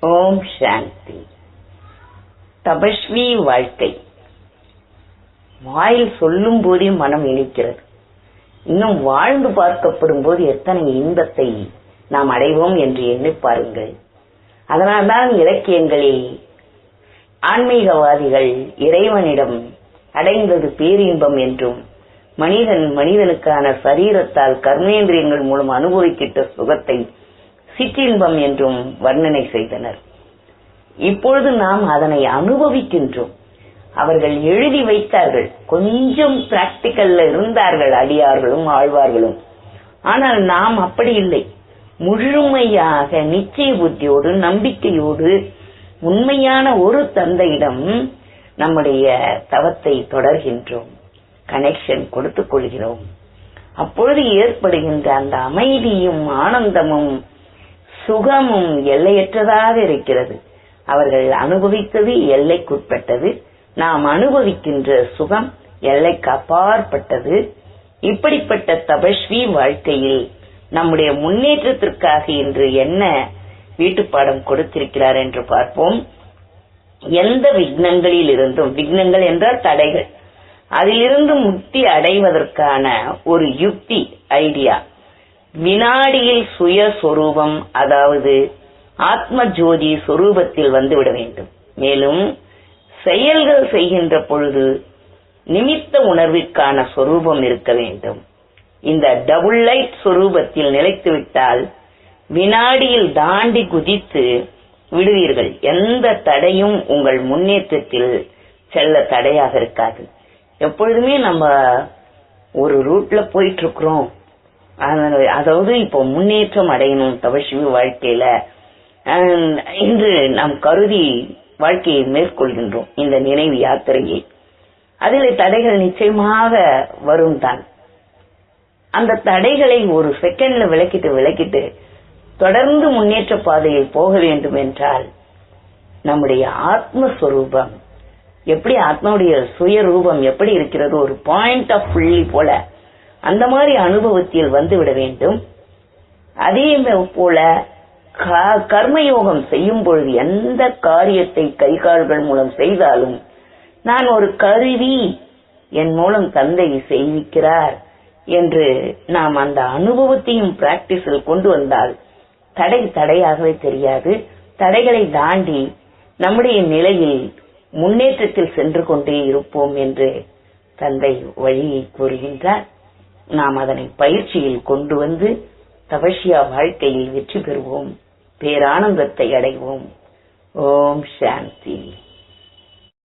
ஓம் சாந்தி. தபஸ்வி வாழ்க்கை. வாயில் சொல்லும் போதே மனம் இனிக்கிறது. இன்னும் வாழ்ந்து பார்க்கப்படும் போது எத்தனை இன்பத்தை நாம் அடைவோம் என்று எண்ணி பாருங்கள். அதனால்தான் இலக்கியங்களில் ஆன்மீகவாதிகள் இறைவனிடம் அடைந்தது பேரின்பம் என்றும் மனிதன் மனிதனுக்கான சரீரத்தால் கர்மேந்திரியங்கள் மூலம் அனுபவிக்கிட்ட சுகத்தை சிற்றின்பம் என்றும் வர்ணனை செய்தனர். இப்பொழுது நாம் அதனை அனுபவிக்கின்றோம். அவர்கள் எழுதி வைத்தார்கள். கொஞ்சம் பிராக்டிக்கல்ல இருந்தார்கள் அடியார்களும் ஆழ்வார்களும். ஆனால் நாம் அப்படி இல்லை. முழுமையாக நிச்சய புத்தியோடு நம்பிக்கையோடு உண்மையான ஒரு தந்தையிடம் நம்முடைய தவத்தை தொடர்கின்றோம். கனெக்ஷன் கொடுத்துக் கொள்கிறோம். அப்பொழுது ஏற்படுகின்ற அந்த அமைதியும் ஆனந்தமும் சுகமும் எல்லையற்றதாக இருக்கிறது. அவர்கள் அனுபவித்தது எல்லைக்குட்பட்டது. நாம் அனுபவிக்கின்ற சுகம் எல்லைக்கு அப்பாற்பட்டது. இப்படிப்பட்ட தபஸ்வி வாழ்க்கையில் நம்முடைய முன்னேற்றத்திற்காக இன்று என்ன வீட்டுப்பாடம் கொடுத்திருக்கிறார் என்று பார்ப்போம். எந்த விக்னங்களில் இருந்தும் விக்னங்கள் என்றால் தடைகள். அதிலிருந்து முக்தி அடைவதற்கான ஒரு யுக்தி ஐடியா. வினாடியில் சுயஸ்வரூபம் அதாவது ஆத்ம ஜோதி சொரூபத்தில் வந்துவிட வேண்டும். மேலும் செயல்கள் செய்கின்ற பொழுது நிமித்த உணர்விற்கான சொரூபம் இருக்க வேண்டும். இந்த டபுள் லைட் சொரூபத்தில் நிலைத்துவிட்டால் வினாடியில் தாண்டி குதித்து விடுவீர்கள். எந்த தடையும் உங்கள் முன்னேற்றத்தில் செல்ல தடையாக இருக்காது. எப்பொழுதுமே நம்ம ஒரு ரூட்ல போயிட்டு இருக்கிறோம். அதாவது இப்போ முன்னேற்றம் அடையணும் தவசிவி வாழ்க்கையில. இன்று நாம் கருதி வாழ்க்கையை மேற்கொள்கின்றோம் இந்த நினைவு யாத்திரையை. அதில் தடைகள் நிச்சயமாக வரும் தான். அந்த தடைகளை ஒரு செகண்ட்ல விளக்கிட்டு விளக்கிட்டு தொடர்ந்து முன்னேற்ற பாதையில் போக வேண்டும் என்றால் நம்முடைய ஆத்மஸ்வரூபம் எப்படி ஆத்மாவுடைய சுயரூபம் எப்படி இருக்கிறது ஒரு பாயிண்ட் ஆஃப் புள்ளி போல அந்த மாதிரி அனுபவத்தில் வந்துவிட வேண்டும். அதே போல கர்மயோகம் செய்யும் பொழுது எந்த காரியத்தை கை கால்கள் மூலம் செய்தாலும் நான் ஒரு கருவி என் மூலம் தந்தை செய்விக்கிறார் என்று நாம் அந்த அனுபவத்தையும் பிராக்டிஸில் கொண்டு வந்தால் தடை தடையாகவே தெரியாது. தடைகளை தாண்டி நம்முடைய நிலையில் முன்னேற்றத்தில் சென்று கொண்டே இருப்போம் என்று தந்தை வழியை கூறுகின்றார். நாம் அதனை பயிற்சியில் கொண்டு வந்து தபஷ்யா வாழ்க்கையில் வெற்றி பெறுவோம். பேரானந்தத்தை அடைவோம். ஓம் சாந்தி.